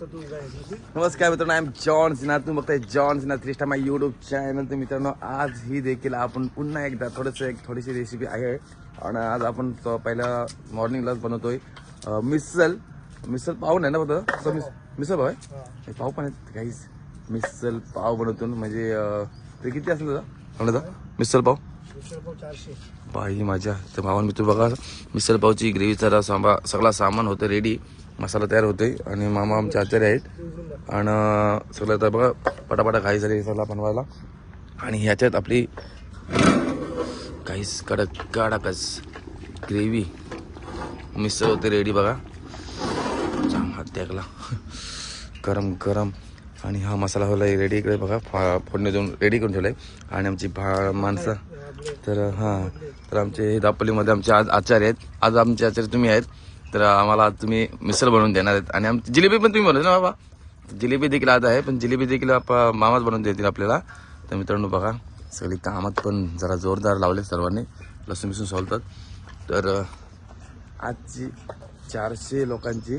तू नमस्कार मित्रांनो I am John Sinha तुम्ही बघताय John Sinha star my YouTube channel तर मित्रांनो आज ही देखील आपण पुन्हा एकदा थोडंसं एक थोडीशी रेसिपी आहे. आणि आज आपण तो पहिला मॉर्निंगलाच बनवतोय. अं, मिसल. मिसल पाव नाही ना फक्त? असं मिस मिसल पाव आहे? हे. पाव पण आहेत काहीच मिसल पाव बनवतो म्हणजे अं, ते किती असेल दादा? म्हणलं मिसल पाव? मिसळ चारशे. बाई माझ्या तर भावान मी तू बघा मिसल पावची ग्रेव्हीचा सांबा सगळा सामान होतं रेडी मसाला तयार होते आणि मामा आमचे आचार्य आहेत. आणि सगळं आता बघा पटापटा घाई झाली सगळा बनवायला. आणि ह्याच्यात आपली काहीच कडक कडकच ग्रेव्ही. मिसळ होते रेडी बघा. जाम हात त्यागला. गरम गरम. आणि हा मसाला होला रेडी इकडे बघा. फा फोडणी देऊन रेडी करून ठेवलाय. आणि आमची भा माणसं. तर हां. तर आमचे हे दापोलीमध्ये आमचे आज आचार्य आहेत. आज आमचे आचार्य तुम्ही आहेत. तर आम्हाला तुम्ही मिसळ बनवून देणार आहेत. आणि आमची जिलेबी पण तुम्ही बनवते ना बाबा? जिलेबी देखील आज आहे पण जिलेबी देखील आप मामाच बनवून देतील आपल्याला. तर मित्रांनो बघा सगळी कामात पण जरा जोरदार लावले सर्वांनी. लसूण मिसून सोलतात. तर आजची चारशे लोकांची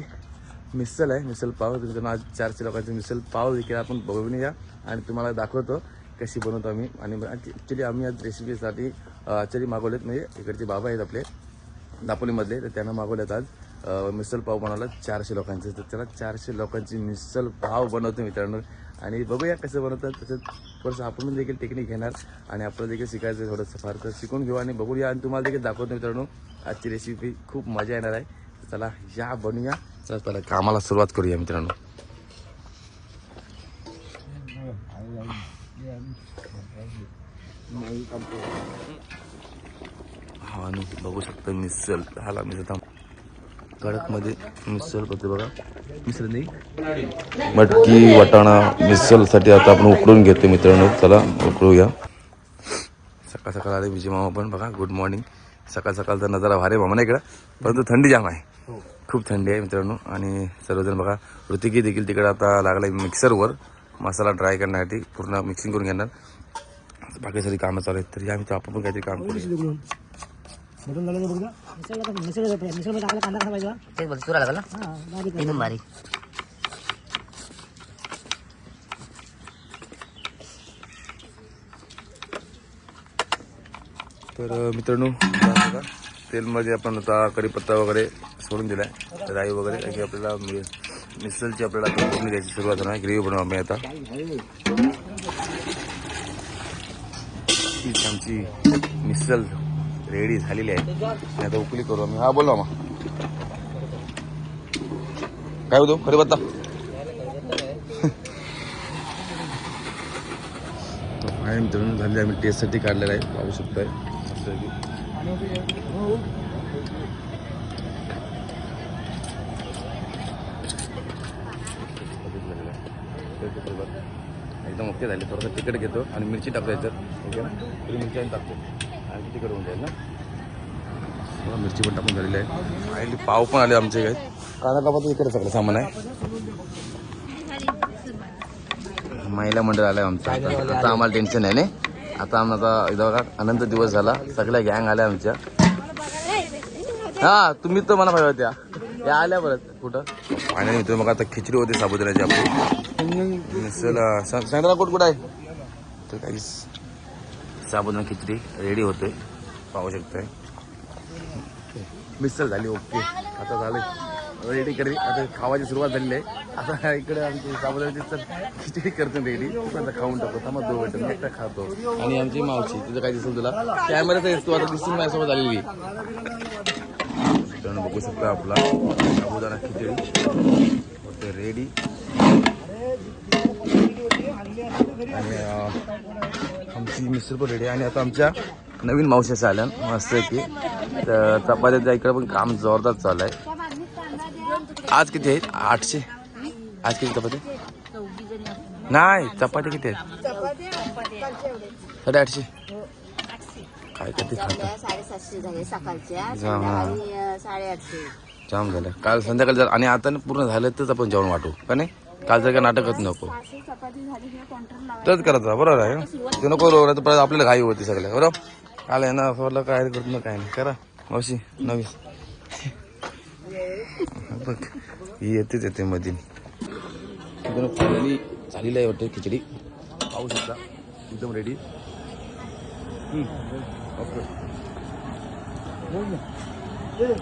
मिसल आहे मिसल पाव. मित्रांनो आज चारशे लोकांची मिसल पाव देखील आपण बघून या आणि तुम्हाला दाखवतो कशी बनवतो आम्ही. आणि ॲक्च्युली आम्ही आज रेसिपीसाठी आचारी मागवलेत. म्हणजे इकडचे बाबा आहेत आपले. दापोलीमधले तर त्यांना मागवल्यात आज. मिसळ मिसल पाव बनवला चारशे लोकांचे. तर त्याला चारशे लोकांची मिसल पाव बनवतो मित्रांनो. आणि बघूया कसं बनवतात. तसंच थोडंसं आपण देखील टेक्निक घेणार आणि आपल्याला देखील शिकायचं थोडंसं फार. तर शिकून घेऊ आणि बघूया आणि तुम्हाला देखील दाखवतो मित्रांनो. आजची रेसिपी खूप मजा येणार आहे. तर चला या बनूया. चला त्याला कामाला सुरुवात करूया मित्रांनो. हा आणि बघू शकता मिसल हाला थांब. कडकमध्ये मिसल करते बघा. मिसल नाही. मटकी वाटाणा मिसलसाठी आता आपण उकडून घेतो मित्रांनो. चला उकडूया. सकाळ सकाळ आले विजय मामा पण बघा. गुड मॉर्निंग सकाळ सकाळचा नजारा भारी मामा नाही इकडं परंतु थंडी जाम आहे. खूप थंडी आहे मित्रांनो. आणि सर्वजण बघा ऋतिकी देखील तिकडे आता लागलाय मिक्सरवर. मसाला ड्राय करण्यासाठी पूर्ण मिक्सिंग करून घेणार. बाकी सगळी कामं चालू आहेत. तरी आम्ही तर आपण पण काहीतरी काम करू बटन झालं बघ मिसळ मिसळ मिसळमध्ये आपला कांदा कसा पाहिजे? तेच बोलतो तुला लागला हा बारीक एकदम बारीक. तर मित्रांनो तेलमध्ये आपण आता कढीपत्ता वगैरे सोडून दिलाय. राई वगैरे काही आपल्याला मिसळची आपल्याला आता फोडणी द्यायची सुरुवात होणार ग्रेव्ही बनवू आम्ही आता. आमची मिसळ. रेडी झालेली आहे. आणि आता उकली करू. आम्ही हा बोला मग काय होतो? कढीपत्ता आहे मित्रांनो झाले आम्ही टेस्टसाठी काढलेला आहे. पाहू शकताय. आहे एकदम ओके झाले. थोडंसं तिखट घेतो आणि मिरची टाकतो याच्यात. ओके ना? तरी मिरची आणि टाकतो. आणि तिखट होऊन जाईल ना? मिरची पण टाकून झालेली आहे. आणि पाव पण आले आमचे काय कांदा कापाचं इकडे सगळं सामान आहे. महिला मंडळ आलंय आमचं आता आता आम्हाला टेन्शन आहे नाही? आता आम्हाला आता अनंत दिवस झाला. सगळ्या गँग आल्या आमच्या. हा तुम्ही तर मला पाहिजे होत्या. या आल्या परत. कुठं? आणि मित्र मग आता खिचडी होती साबुदाण्याची आपली. सांगितलं कुठं कुठं आहे? तर काहीच साबुदाणा खिचडी रेडी होते. पाहू शकताय. मिसळ झाली ओके. आता झालं रेडी करी आता खावायची सुरुवात झालेली आहे. आता इकडे आमची साबुदाण्याची तर खिचडी करतो रेडी आता खाऊन टाकतो थांबा दोन वाटत एकटा खातो. आणि आमची मावशी तुझं काय दिसेल तुला? कॅमेराचा येतो आता दिसून माझ्यासोबत आलेली. बघू शकता आपला साबुदाणा खिचडी. होते रेडी आणि आमची मिसळ पण रेडी आणि आता आमच्या नवीन मावशाच्या आल्या. मस्त आहे की तर चपात्याच्या इकडे पण काम जोरदार चालू आहे. आज किती आहेत? आठशे. आज किती चपाती? नाही चपाती किती आहेत? साडेआठशे काय किती खातं साडेसातशे झाले सकाळच्या. जाम, झालं. काल संध्याकाळी जर आणि आता पूर्ण झालं तरच आपण जेवण वाटू. का नाही? काल जर काय नाटकच नको. सहाशे चपाती झाली हे काउंटर लावा तरच करायचं बरोबर आहे. ते नको बरोबर तर परत आपल्याला घाई होती सगळ्या बरोबर? काल आहे ना असं वाटलं काय करत ना काय नाही. करा. मावशी नवी. बघ ही येतेच येते मध्ये मित्रांनो फायनली झालेली आहे वाटते खिचडी. पाहू शकता. एकदम रेडी ओके. ए,